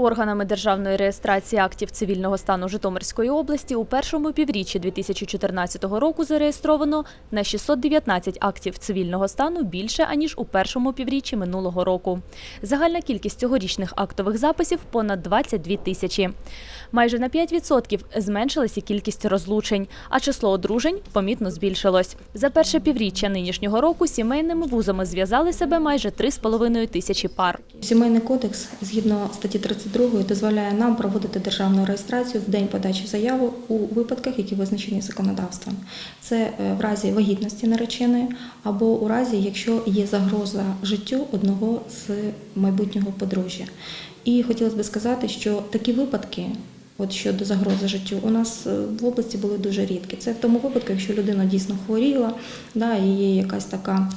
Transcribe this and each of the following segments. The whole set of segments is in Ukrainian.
Органами державної реєстрації актів цивільного стану Житомирської області у першому півріччі 2014 року зареєстровано на 619 актів цивільного стану більше аніж у першому півріччі минулого року. Загальна кількість цьогорічних актових записів понад 22 тисячі. Майже на 5% зменшилася кількість розлучень, а число одружень помітно збільшилось. За перше півріччя нинішнього року сімейними вузами зв'язали себе майже 3,5 тисячі пар. Сімейний кодекс згідно статті 32 дозволяє нам проводити державну реєстрацію в день подачі заяви у випадках, які визначені законодавством. Це е, в разі вагітності нареченої або у разі, якщо є загроза життю одного з майбутнього подружжя. І хотілося б сказати, що такі випадки. От щодо загрози життю, у нас е, в області були дуже рідкі. Це в тому випадку, якщо людина дійсно хворіла, да, і є якась така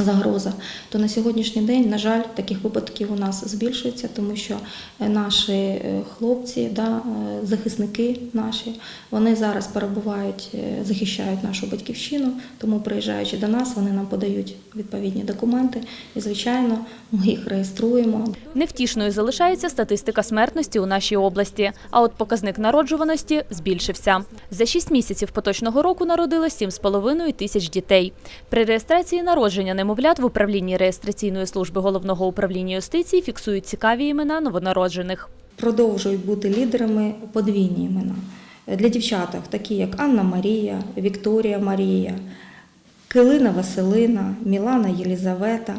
загроза, то на сьогоднішній день, на жаль, таких випадків у нас збільшується, тому що е, наші е, хлопці, да, е, захисники наші, вони зараз перебувають, захищають нашу батьківщину, тому приїжджаючи до нас, вони нам подають відповідні документи, і звичайно, ми їх реєструємо. Невтішною залишається статистика смертності у нашій області, а от показник народжуваності збільшився. За 6 місяців поточного року народилось 7,5 тисяч дітей. При реєстрації народження немовлят в управлінні реєстраційної служби головного управління юстиції фіксують цікаві імена новонароджених. продовжують бути лідерами подвійні імена. Для дівчаток, такі як Анна Марія, Вікторія Марія, Килина Василина, Мілана Єлізавета.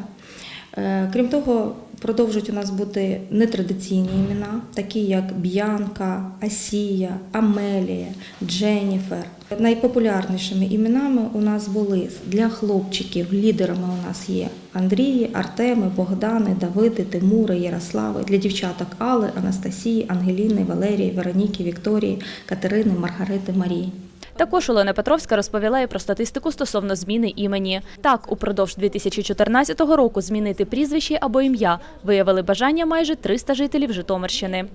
Е, Крім того, продовжують у нас бути нетрадиційні імена, такі як Б'янка, Асія, Амелія, Дженніфер. Найпопулярнішими іменами у нас були для хлопчиків. Лідерами у нас є Андрії, Артеми, Богдани, Давиди, Тимури, Ярослави. Для дівчаток Алли, Анастасії, Ангеліни, Валерії, Вероніки, Вікторії, Катерини, Маргарити, Марії. Також Олена Петровська розповіла і про статистику стосовно зміни імені. Так, упродовж 2014 року змінити прізвище або ім'я виявили бажання майже 300 жителів Житомирщини.